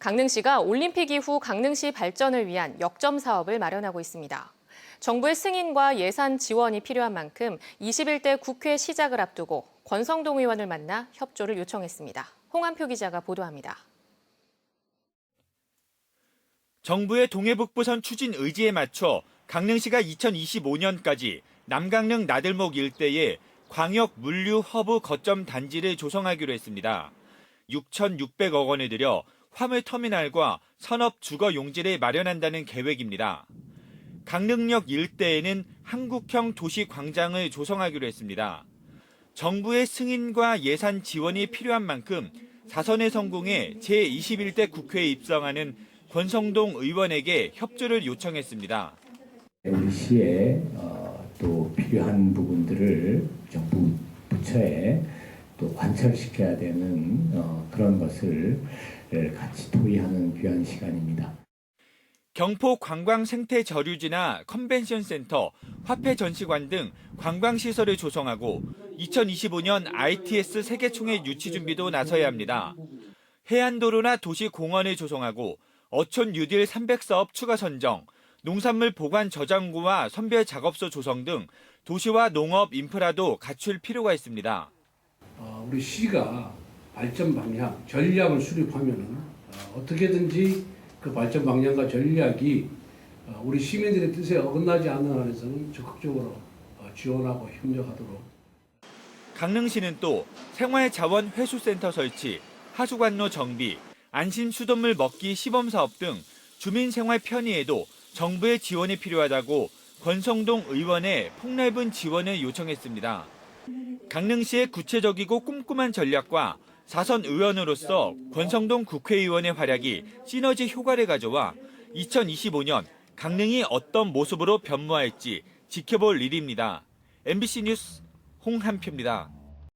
강릉시가 올림픽 이후 강릉시 발전을 위한 역점 사업을 마련하고 있습니다. 정부의 승인과 예산 지원이 필요한 만큼 21대 국회 시작을 앞두고 권성동 의원을 만나 협조를 요청했습니다. 홍한표 기자가 보도합니다. 정부의 동해북부선 추진 의지에 맞춰 강릉시가 2025년까지 남강릉 나들목 일대에 광역 물류 허브 거점 단지를 조성하기로 했습니다. 6,600억 원을 들여 화물 터미널과 산업 주거 용지를 마련한다는 계획입니다. 강릉역 일대에는 한국형 도시 광장을 조성하기로 했습니다. 정부의 승인과 예산 지원이 필요한 만큼 사선의 성공에 제21대 국회에 입성하는 권성동 의원에게 협조를 요청했습니다. 우리 시에 어, 또 필요한 부분들을 정부 부처에 또 관철시켜야 되는 어, 그런 것을 같이 토의하는 귀한 시간입니다. 경포 관광 생태 저류지나 컨벤션 센터, 화폐 전시관 등 관광 시설을 조성하고 2025년 ITS 세계총회 유치 준비도 나서야 합니다. 해안도로나 도시 공원을 조성하고 어촌 뉴딜 300사업 추가 선정, 농산물 보관 저장고와 선별 작업소 조성 등 도시와 농업 인프라도 갖출 필요가 있습니다. 어, 우리 시가 발전 방향, 전략을 수립하면은 어, 어떻게든지 그 발전 방향과 전략이 어, 우리 시민들의 뜻에 어긋나지 않는 한에서는 적극적으로 어, 지원하고 협력하도록 강릉시는 또 생활자원 회수센터 설치, 하수관로 정비, 안심 수돗물 먹기 시범 사업 등 주민 생활 편의에도 정부의 지원이 필요하다고 권성동 의원의 폭넓은 지원을 요청했습니다. 강릉시의 구체적이고 꼼꼼한 전략과 사선 의원으로서 권성동 국회의원의 활약이 시너지 효과를 가져와 2025년 강릉이 어떤 모습으로 변모할지 지켜볼 일입니다. MBC 뉴스 홍한표입니다.